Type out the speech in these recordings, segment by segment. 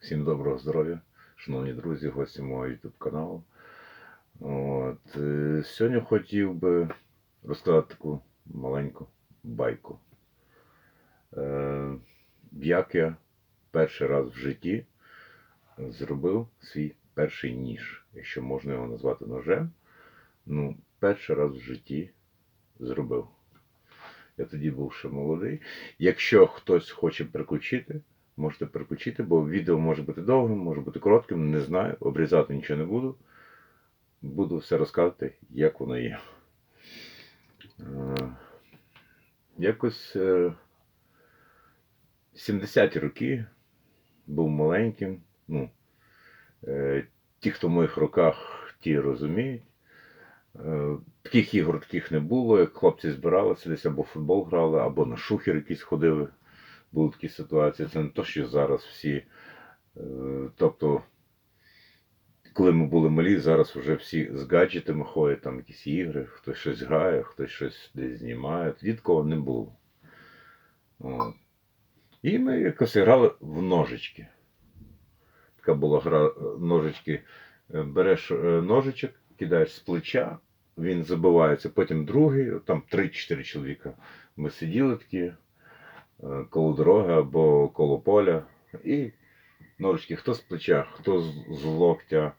Всім доброго здоров'я, шановні друзі, гості мого YouTube каналу. От, е, сьогодні хотів би розказати таку маленьку байку. Е, як я перший раз в житті зробив свій перший ніж, якщо можна його назвати ножем. Ну, перший раз в житті зробив. Я тоді був ще молодий. Якщо хтось хоче приключити, можете переключити, бо відео може бути довгим, може бути коротким, не знаю. Обрізати нічого не буду. Буду все розказувати, як воно є. Е, Якось е, 70-ті роки був маленьким. Ну, е, ті, хто в моїх руках, ті розуміють. Е, Таких ігор таких не було, як хлопці збиралися десь або в футбол грали, або на шухер якісь ходили. Були такі ситуації. Це не то, що зараз всі. е, Тобто, коли ми були малі, зараз вже всі з гаджетами ходять, там якісь ігри, хтось щось грає, хтось щось десь знімає. Тоді такого не було. От. І ми якось грали в ножички. Така була гра ножички. Е, Береш е, ножичок, кидаєш з плеча, він забивається, потім другий, там 3-4 чоловіка. Ми сиділи такі коло дороги або коло поля. І ножички, хто з плеча, хто з, локтя,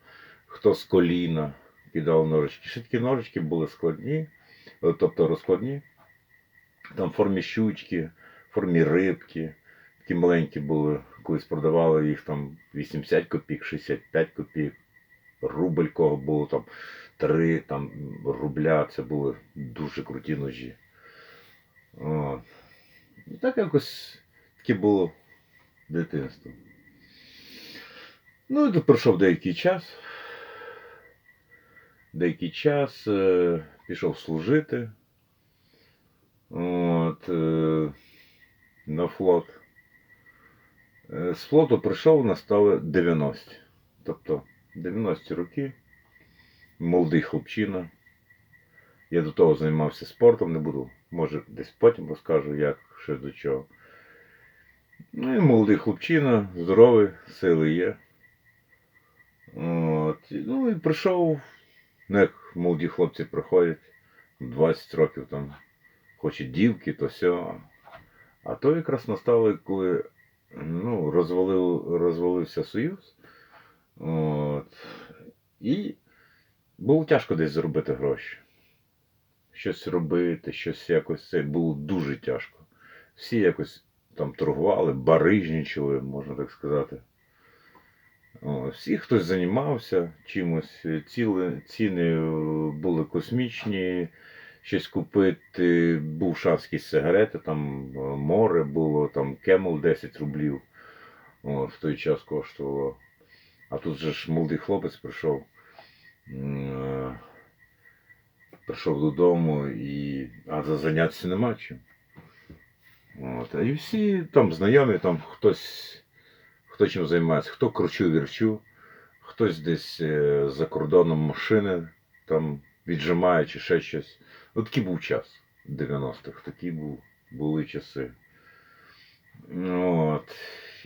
хто з коліна кидав ножички. Ще такі ножички були складні, е, тобто розкладні. Там в формі щучки, в формі рибки. Такі маленькі були, колись продавали їх там 80 копійок, 65 копійок. Рубль кого було там 3 там, рубля. Це були дуже круті ножі. От. І так якось таке було дитинство. Ну і тут пройшов деякий час. Деякий час е, пішов служити. От, е, на флот. Е, з флоту прийшов, настали 90-ті. Тобто 90-ті роки. Молодий хлопчина. Я до того займався спортом, не буду, може, десь потім розкажу, як, що до чого. Ну і молодий хлопчина, здоровий, сили є. От. Ну і прийшов, ну як молоді хлопці приходять, 20 років там, хочуть дівки, то все. А то якраз настало, коли ну, розвалив, розвалився Союз. От. І було тяжко десь заробити гроші. Щось робити, щось якось це було дуже тяжко. Всі якось там торгували, барижничали, можна так сказати. Всі хтось займався чимось, ціли, ціни е, були космічні, щось купити, був шанс якісь сигарети, там е, море було, там кемл 10 рублів. О, в той час коштувало. А тут же ж молодий хлопець прийшов. Е, Прийшов додому і. А за заняття нема чим. От. І всі там знайомі, там хтось, хто чим займається, хто кручу вірчу, хтось десь е, за кордоном машини там віджимає чи ще щось. Ну такий був час 90-х, такі був, були часи. От.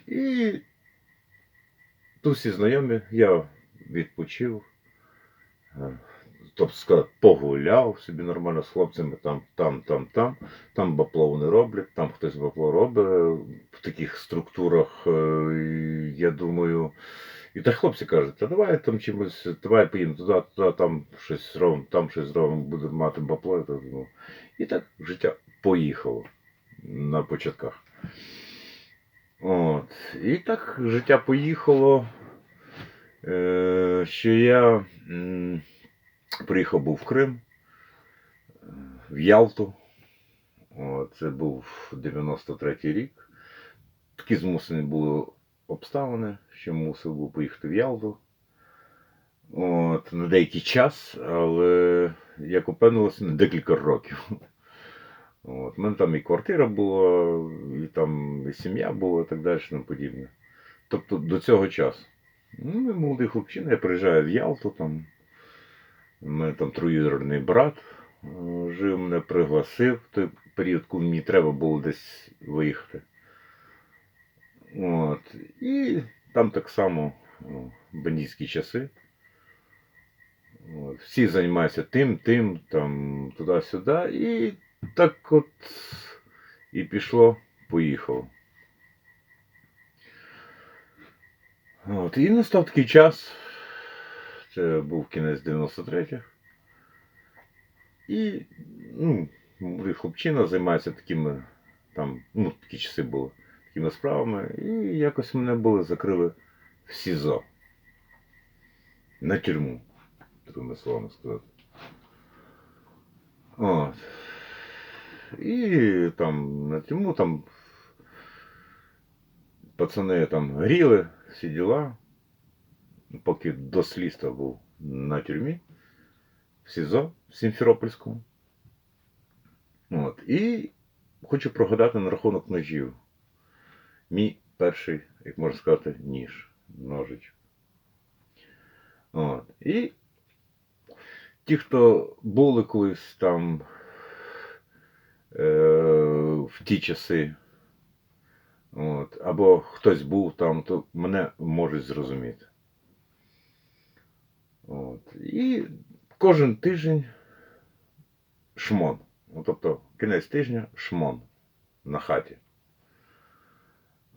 І тут всі знайомі, я відпочив. Е, Тобто сказати, погуляв собі нормально з хлопцями там, там, там, там. Там баплов не роблять, там хтось бапло робить в таких структурах, е, я думаю. І так хлопці кажуть, та давай там чимось, давай поїдемо туди, туди, там щось зробимо, там щось зробимо, будемо мати бапло. Я так думав. І так життя поїхало на початках. От. І так життя поїхало. Е, що я приїхав був в Крим, в Ялту. Це був 93-й рік. Такі змусені були обставини, що мусив був поїхати в Ялту. От, на деякий час, але як опинилося, на декілька років. От, у мене там і квартира була, і там і сім'я була, і так далі, тому подібне. Тобто до цього часу. Ну, молодий хлопчина, я приїжджаю в Ялту, там, у мене там троюрідний брат е, жив, мене пригласив в той період, коли мені треба було десь виїхати. От. І там так само ну, бандитські часи. От, всі займаються тим, тим, там, туди-сюди. І так от і пішло, поїхало. От, і настав такий час. Це був кінець 93-х. І, ну, хлопчина займається такими, там, ну, такі часи були, такими справами. І якось мене були закрили в СІЗО. На тюрму, другими словами сказати. От. І там на тюрму там пацани там гріли, всі діла. Поки до слідства був на тюрмі в СІЗО в Сімферопольському. От. І хочу прогадати на рахунок ножів. Мій перший, як можна сказати, ніж, ножич. От. І ті, хто були колись там е, в ті часи, от, або хтось був там, то мене можуть зрозуміти. От. І кожен тиждень шмон. Ну, тобто кінець тижня шмон на хаті.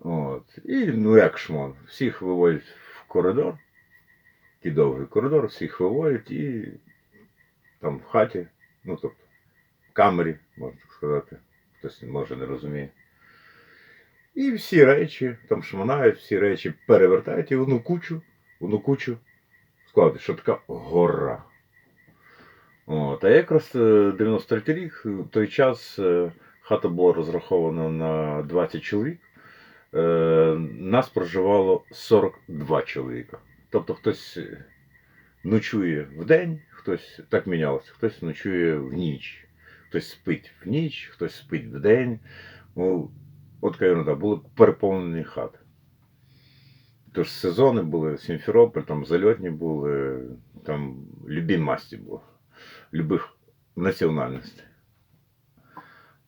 От. І ну як шмон? Всіх виводять в коридор, такий довгий коридор, всіх виводять і там в хаті, ну тобто в камері, можна так сказати, хтось може не розуміє. І всі речі там шмонають, всі речі перевертають і одну кучу, одну кучу складуть, що така гора. От, а якраз е, 93 рік, в той час е, хата була розрахована на 20 чоловік. Е, Нас проживало 42 чоловіка. Тобто хтось е, ночує в день, хтось так мінялося, хтось ночує в ніч, хтось спить в ніч, хтось спить в день. Ну, от така були переповнені хати. Тож сезони були, Сімферополь, там зальотні були, там любі масті були, любих національностей.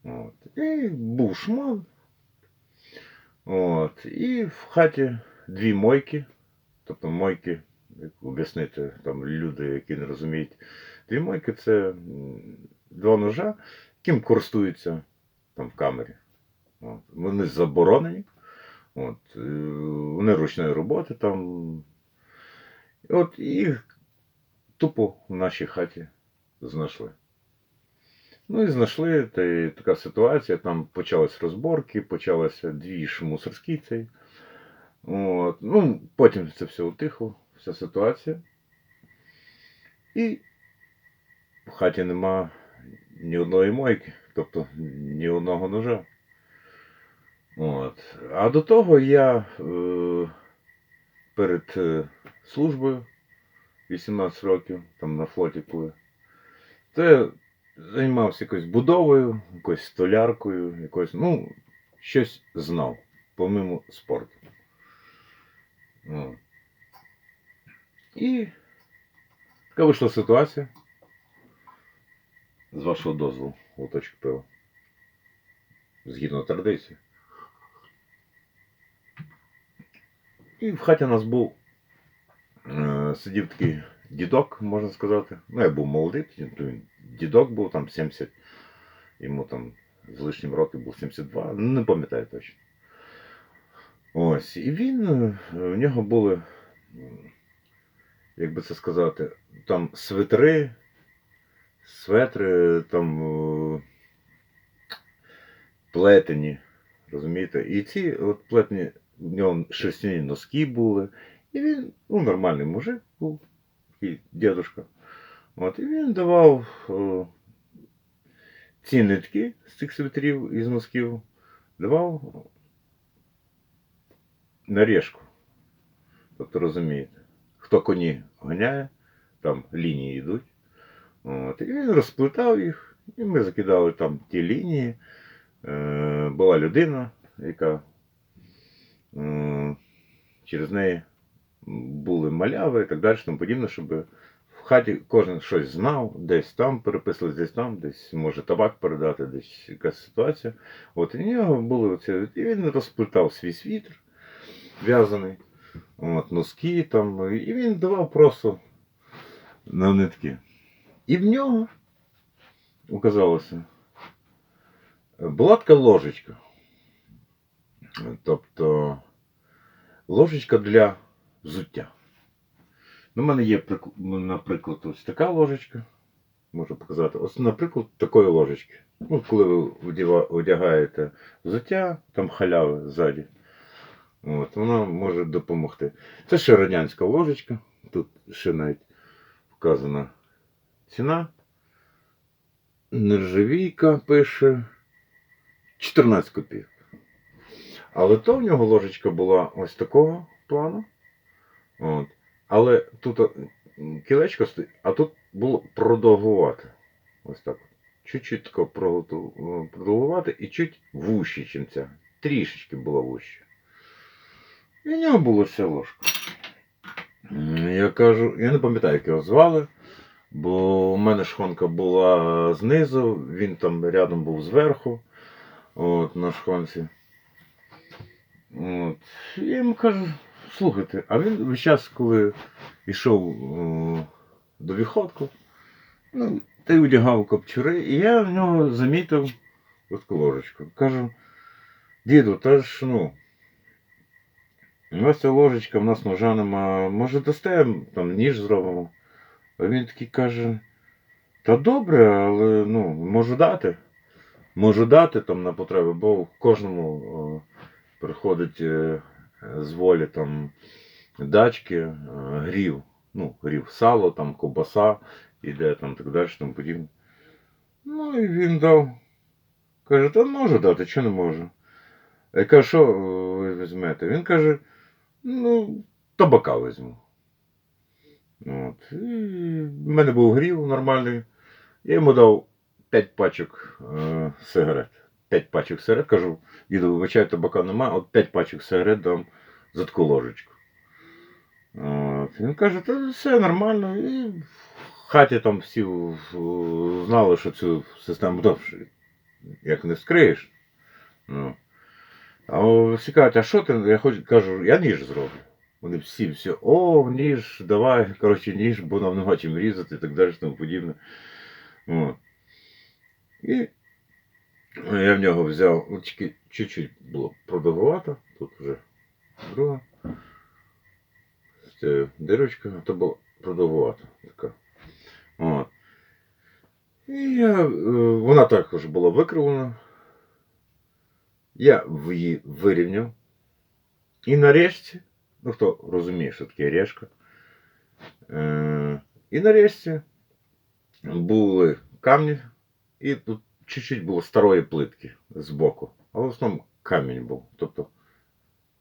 От. І був шмон. От. І в хаті дві мойки. Тобто мойки, як об'яснити там люди, які не розуміють. Дві мойки це два ножа, яким користуються там в камері. От. Вони заборонені. От, е, вони ручної роботи там. От їх тупо в нашій хаті знайшли. Ну і знайшли, та така ситуація, там почались розборки, почалася двіж мусорський цей. От. Ну, потім це все утихло, вся ситуація. І в хаті нема ні одної мойки, тобто ні одного ножа. От. А до того я е, перед е, службою 18 років, там на флоті плив, то я займався якоюсь будовою, якоюсь столяркою, якоюсь, ну, щось знав, помимо спорту. От. І така вийшла ситуація. З вашого дозволу, лоточок пива. Згідно традиції. І в хаті у нас був е, сидів такий дідок, можна сказати. Ну, я був молодий, то він дідок був там 70, йому там з лишнім років був 72, не пам'ятаю точно. Ось, і він, е, в нього були, як би це сказати, там свитри, светри, там е, плетені, розумієте? І ці от плетені в нього шерстяні носки були. І він, ну, нормальний мужик був, такий дідушка. От, і він давав о, ці нитки з цих свитерів із носків, давав наріжку. Тобто розумієте, хто коні ганяє, там лінії йдуть. От, і він розплетав їх, і ми закидали там ті лінії. Е, була людина, яка через неї були маляви і так далі, тому подібне, щоб в хаті кожен щось знав, десь там переписували, десь там, десь може табак передати, десь якась ситуація. От і в нього були оці, і він розплетав свій світр в'язаний. От, носки там, і він давав просто на нитки. І в нього, оказалося, була така ложечка. Тобто ложечка для взуття. Ну, У мене є, наприклад, ось така ложечка. Можу показати. Ось, наприклад, такої ложечки. Ну, коли ви одягаєте взуття, там халяви ззаді. От, вона може допомогти. Це ще радянська ложечка. Тут ще навіть вказана ціна. Нержавійка пише 14 копійок. Але то в нього ложечка була ось такого плану. От. Але тут кілечко стоїть, а тут було продовгувати. Ось так. Чуть-чуть тако продовгувати і чуть вужче, ніж ця. Трішечки було вужче. І в нього було ще ложка. Я кажу, я не пам'ятаю, як його звали, бо у мене шхонка була знизу, він там рядом був зверху, от, на шхонці. От. Я йому кажу, слухайте, а він весь час, коли йшов о, до виходку, ну, та одягав копчури, і я в нього замітив таку ложечку. Кажу, діду, та ж ну. Ось ця ложечка, в нас ножа нема. Може дасте там ніж зробимо. А він такий каже: Та добре, але ну, можу дати. Можу дати там на потреби, бо кожному о, приходить е, з волі там дачки, е, грів. Ну, грів сало, там ковбаса, іде там так далі, там подібне. Ну і він дав. Каже, та можу дати, чи не можу. Я кажу, що е, ви візьмете? Він каже, ну, табака візьму. От. І в мене був грів нормальний. Я йому дав 5 пачок е, сигарет. 5 пачок сигарет. Кажу, діду, вибачай, табака немає, от 5 пачок сигарет дам за таку ложечку. От. Він каже, та все нормально. І в хаті там всі знали, що цю систему довше. Як не вскриєш. Ну. А всі кажуть, а що ти? Я хочу, кажу, я ніж зроблю. Вони всі, всі, о, ніж, давай, коротше, ніж, бо нам нема чим різати і так далі, тому подібне. От. І я в нього взяв, ну, тільки чуть-чуть було продовгувато, тут вже друга. Дирочка, то було продовгувато така. От. І я, е, вона також була викривлена. Я її вирівняв. І нарешті, ну хто розуміє, що таке решка. Е, і нарешті були камні, і тут чуть-чуть було старої плитки збоку. Але в основному камінь був. Тобто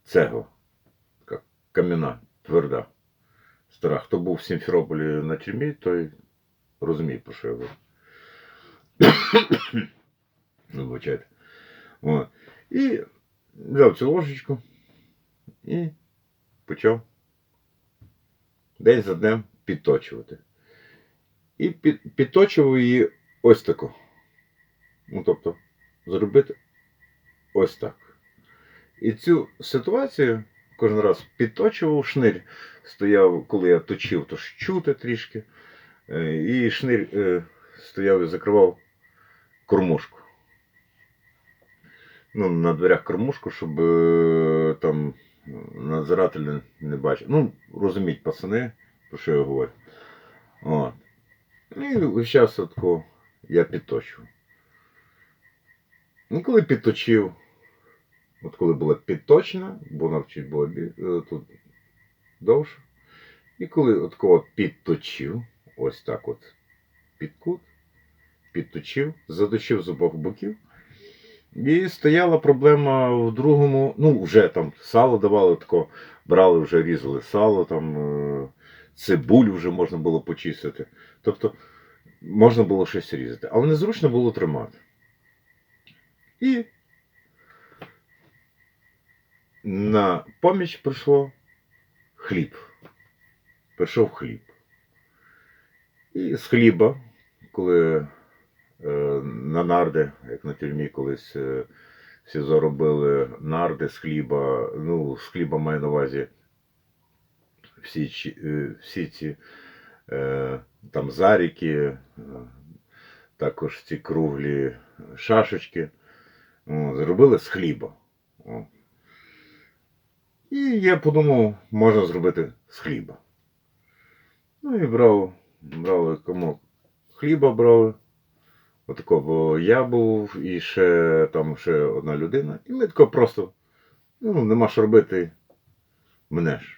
цегла. Така кам'яна, тверда. Стара. Хто був в Сімферополі на тюрмі, той розуміє, про що я. Ну, Вибачайте. І взяв цю ложечку і почав день за днем підточувати. І під, підточував її ось тако. Ну, тобто, зробити ось так. І цю ситуацію кожен раз підточував шнир. Стояв, коли я точив, то ж чути трішки. Е, І шнир е, стояв і закривав кормушку. Ну, на дверях кормушку, щоб е, там надзиратель не, бачив. Ну, розуміть, пацани, про що я говорю. От. Ну, І отко я підточував. Ну, коли підточив, от коли була підточена, бо чуть була е, тут довше. І коли от кого підточив, ось так от під кут, підточив, заточив з обох боків. І стояла проблема в другому, ну, вже там сало давали, тако, брали, вже різали сало, там е, цибулю вже можна було почистити. Тобто можна було щось різати, але незручно було тримати. І на поміч прийшло хліб. Прийшов хліб. І з хліба, коли е, на нарди, як на тюрмі колись е, всі заробили нарди з хліба, ну, з хліба маю на увазі всі, е, всі ці е, там заріки, е, також ці круглі шашечки. Зробили з хліба. О. І я подумав, можна зробити з хліба. Ну і брав, брали комок хліба брали. Отако, бо я був і ще там ще одна людина. І ми тако просто, ну, нема що робити. Мене ж.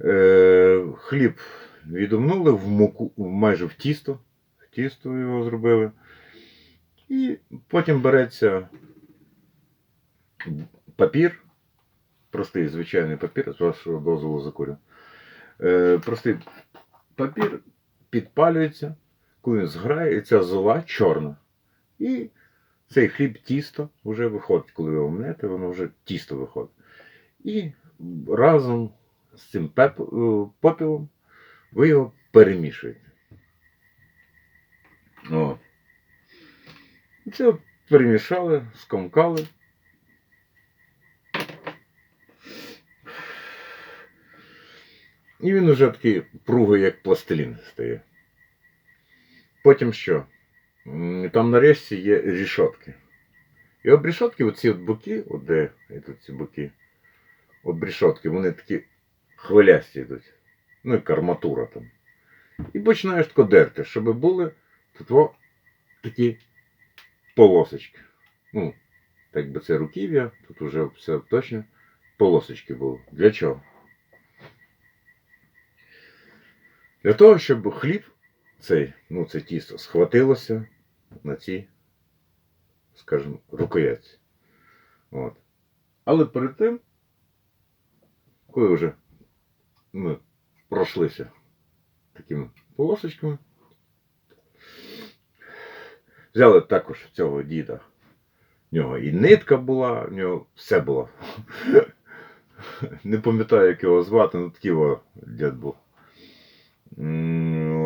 Е, хліб відомнули в муку, майже в тісто. В тісто його зробили. І потім береться папір, простий звичайний папір, з вашого дозволу закурю. Е, простий папір підпалюється, коли він зграє, і ця зола чорна. І цей хліб тісто вже виходить, коли ви його мнете, воно вже тісто виходить. І разом з цим е, попілом ви його перемішуєте. О. І Це перемішали, скомкали. І він уже такий пругий, як пластилін стає. Потім що? Там на решті є рішотки. І об рішотки, оці от боки, от де тут ці боки, об рішотки, вони такі хвилясті йдуть. Ну, як арматура там. І починаєш тако дерти, щоб були тут такі полосочки. Ну, так би це руків'я, тут вже все точно. Полосочки були. Для чого? Для того, щоб хліб, цей, ну, це тісто, схватилося на цій, скажімо, рукоятці. От. Але перед тим, коли вже ми пройшлися такими полосочками, взяли також цього діда. В нього і нитка була, в нього все було. Не пам'ятаю, як його звати, ну такий його дід був.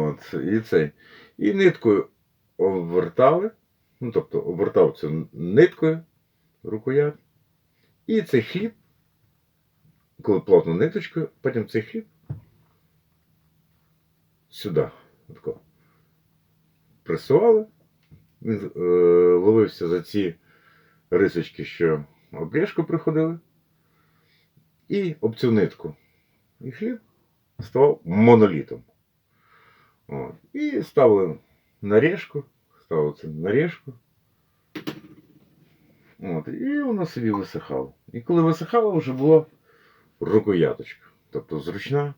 От, і цей. І ниткою обвертали, ну тобто обвертав цю ниткою рукоять. І цей хліб, коли плотно ниточкою, потім цей хліб сюди. Отако. Пресували. Він е, ловився за ці рисочки, що обріжку приходили. І об цю нитку. І хліб ставав монолітом. От. І ставили наріжку, ставили це наріжку. От. І воно собі висихало. І коли висихало, вже було рукояточка. Тобто зручна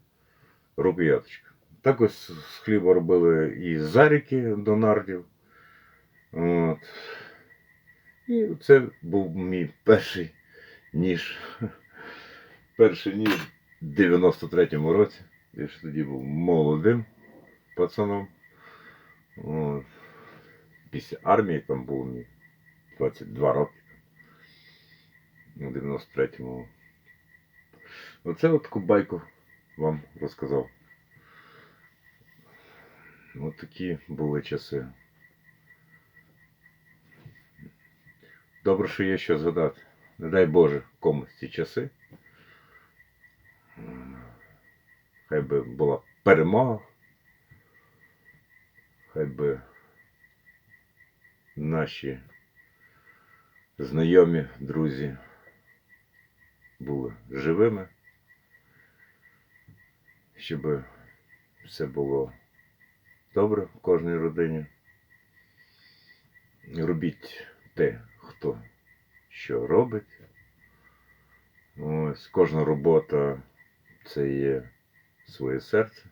рукояточка. Так ось з хліба робили і заріки до нардів. От. І це був мій перший ніж. Перший ніж в 93-му році. Я ж тоді був молодим пацаном. От. Після армії там був мені 22 роки. У 93-му. Оце от таку байку вам розказав. Ось такі були часи. Добре, що є що згадати. Не дай Боже комусь ці часи. Хай би була перемога. Хай би наші знайомі, друзі були живими, щоб все було добре в кожній родині. Робіть те, хто що робить. Ось кожна робота це є своє серце,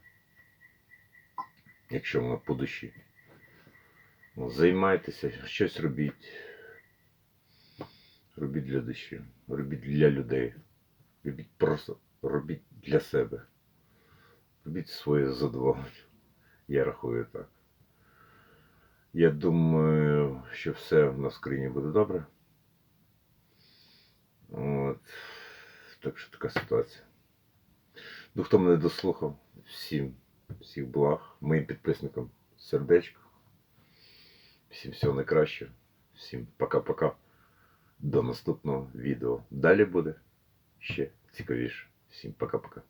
якщо воно по душі. Ну, Займайтеся, щось робіть. Робіть для душі, робіть для людей. Робіть просто робіть для себе. Робіть своє задоволення. Я рахую так. Я думаю, що все в країні буде добре. От. Так що така ситуація. Ну, хто мене дослухав, всім, всіх благ, моїм підписникам сердечко. Всім всього найкращого. Всім пока-пока. До наступного відео. Далі буде ще цікавіше. Всім пока-пока.